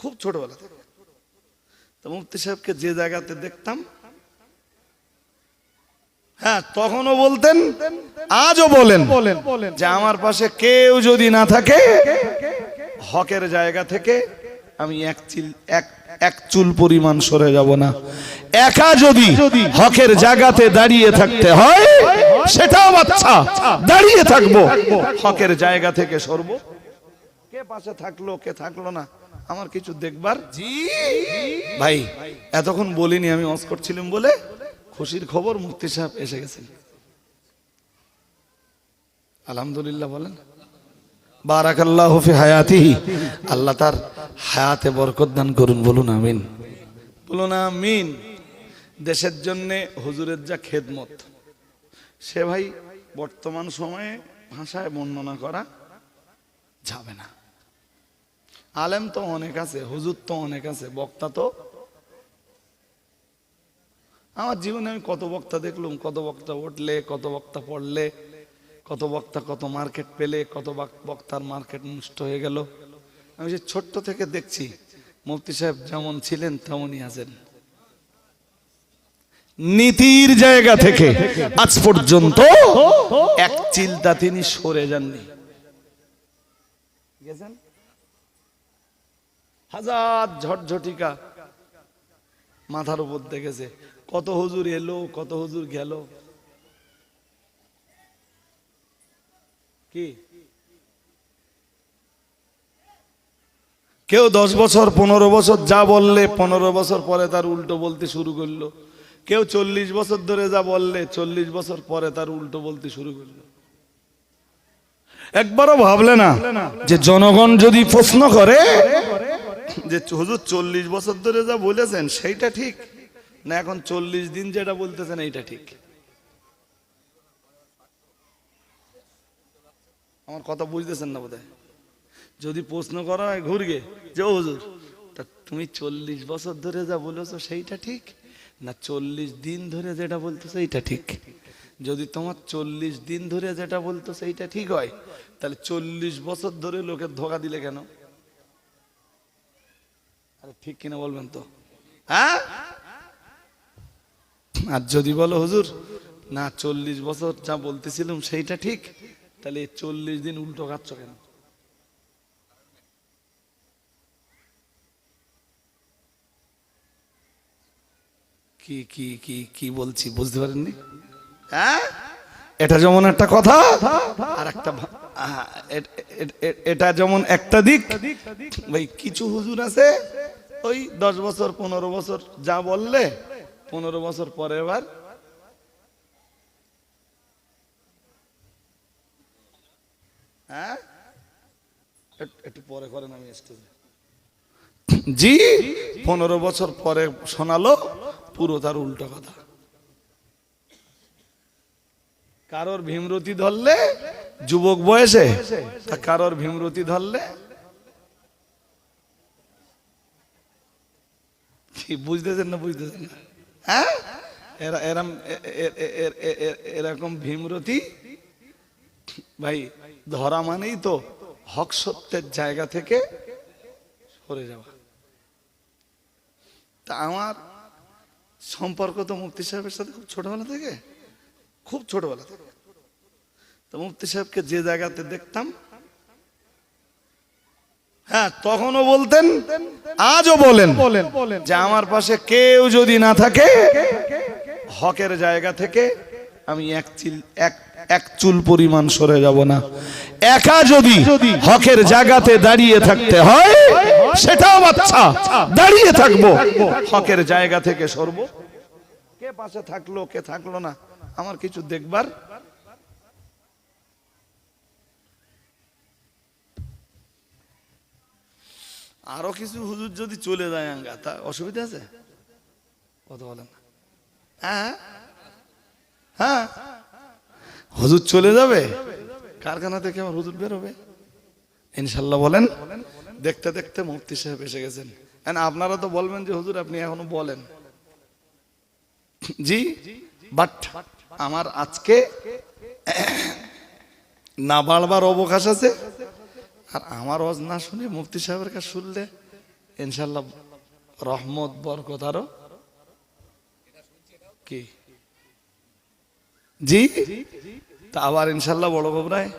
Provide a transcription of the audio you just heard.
খুব ছোটবেলা থেকে। তো মুফতি সাহেবকে যে জায়গাতে দেখতাম হ্যাঁ তখনও বলতেন, আজও বলেন যে আমার পাশে কেউ যদি না থাকে, হকের জায়গা থেকে আমি এক চিল, এক এক চুল পরিমাণ সরে যাব না। একা যদি হকের জায়গাতে দাঁড়িয়ে থাকতে হয়, সেটাও বাচ্চা, দাঁড়িয়ে থাকব। হকের জায়গা থেকে সরবো। কে পাশে থাকল, কে থাকল না আমার কিছু দেখবার? জি। ভাই এতক্ষণ বলিনি আমি অস করছিলাম বলে খুশির খবর মুফতি সাহেব এসে গেছেন। আলহামদুলিল্লাহ বলেন। বারাকাল্লাহ ফি হায়াতিহি। আল্লাহ তার হায়াতে বরকত দান করুন বলুন আমিন। বলুন আমিন। দেশের জন্য হুজুরের যা খেদমত সে ভাই বর্তমান সময়ে ভাষায় বর্ণনা করা যাবে না। আলেম তো অনেক আছে, হুজুর তো অনেক আছে, বক্তা তো। আমার জীবনে আমি কত বক্তা দেখলুম, কত বক্তা উঠলে, কত বক্তা পড়লে, কত বক্তা কত মার্কেট পেলে, কত বক্তার মার্কেট নষ্ট হয়ে গেল। আমি যে ছোট্ট থেকে দেখছি, মুফতি সাহেব যেমন ছিলেন তেমনই আছেন। নীতির জায়গা থেকে আজ পর্যন্ত এক চিলতা তিনি সরে যাননি। গেছেন? হাজার ঝটঝটিকা মাথার উপর দেখেছে। কত হুজুর এলো, কত হুজুর গেল। কি? কেউ দশ বছর, পনেরো বছর যা বললে, পনেরো বছর পরে তার উল্টো বলতে শুরু করল। কেউ চল্লিশ বছর ধরে যা বললে, চল্লিশ বছর পরে তার উল্টো বলতে শুরু করল। একবারও ভাবলে না যে জনগণ যদি প্রশ্ন করে যে হুজুর চল্লিশ বছর ধরে যা বলেছেন, সেইটা ঠিক? না এখন চল্লিশ দিন যেটা বলতেছেন, এইটা ঠিক? আমার কথা বুঝতেছেন না বোধহয়? যদি প্রশ্ন করা হয় ঘুরগে, যে হুজুর, তা তুমি চল্লিশ বছর ধরে যা বলেছ, সেইটা ঠিক? না চল্লিশ দিন ধরে যেটা বলতেছো, এইটা ঠিক? যদি তোমার চল্লিশ দিন ধরে যেটা বলতো সেইটা ঠিক হয়, তাহলে চল্লিশ বছর ধরে লোকের ধোকা দিলে কেন? ঠিক কিনা বলবেন তো? হ্যাঁ? আর যদি বলো হুজুর, না, চল্লিশ বছর যা বলতেছিলাম সেইটা ঠিক, তাহলে চল্লিশ দিন উল্টো খাচ্ছ কেন? কি কি কি কি বলছি বুঝতে পারেননি? হ্যাঁ? এটা যেমন একটা কথা, আর একটা এটা যেমন একটা দিক, ভাই, কিছু হুজুর আছে ওই দশ বছর, পনেরো বছর যা বললে, পনেরো বছর পরে এবার হ্যাঁ? একটু- পরে করেন আমি জি, পনেরো বছর পরে শোনালো, পুরো তার উল্টো কথা। কারোর ভীমরতি ধরলে, যুবক বয়সে কারোর ভীমরতি ধরলে কি, বুঝতেছেন না বুঝতেছেন না? হ্যাঁ? এরা এরম এরকম ভীমরতি? ভাই, ধরা মানেই তো হক সত্যের জায়গা থেকে সরে যাওয়া। তা আমার সম্পর্ক তো মুফতি সাহেবের সাথে খুব ছোটবেলা থেকে, খুব ছোটবেলা থেকে। তো মুফতি সাহেবকে যে জায়গাতে দেখতাম হ্যাঁ তখনও বলতেন, আজও বলেন যে আমার পাশে কেউ যদি না থাকে, হকের জায়গা থেকে আমি এক চিল, এক এক চুল পরিমাণ সরে যাব না। একা যদি হকের জায়গাতে দাঁড়িয়ে থাকতে হয়, সেটাও বাচ্চা, দাঁড়িয়ে থাকব। হকের জায়গা থেকে সরবো। কে পাশে থাকল, কে থাকল না, আমার কিছু দেখবার আরও কিছু হুজুর যদি চলে যায় আঙ্গা, তা অসুবিধা আছে? কথা বলেন না। হ্যাঁ হ্যাঁ। হুজুর চলে যাবে? কারখানা থেকে আমার হুজুর বেরোবে ইনশাল্লাহ বলেন। দেখতে দেখতে মুফতি সাহেব এসে গেছেন। আপনারা তো বলবেন যে, হুজুর আপনি এখনও বলেন। জি? বাট আমার আজকে না বাড়বার অবকাশ আছে। আর আমার অজ না শুনে মুফতি সাহেবের কাছে শুনলে ইনশাল্লাহ রহমত, বরকত আরও। কি? জি? তা আবার ইনশাল্লাহ বড় গোবরায়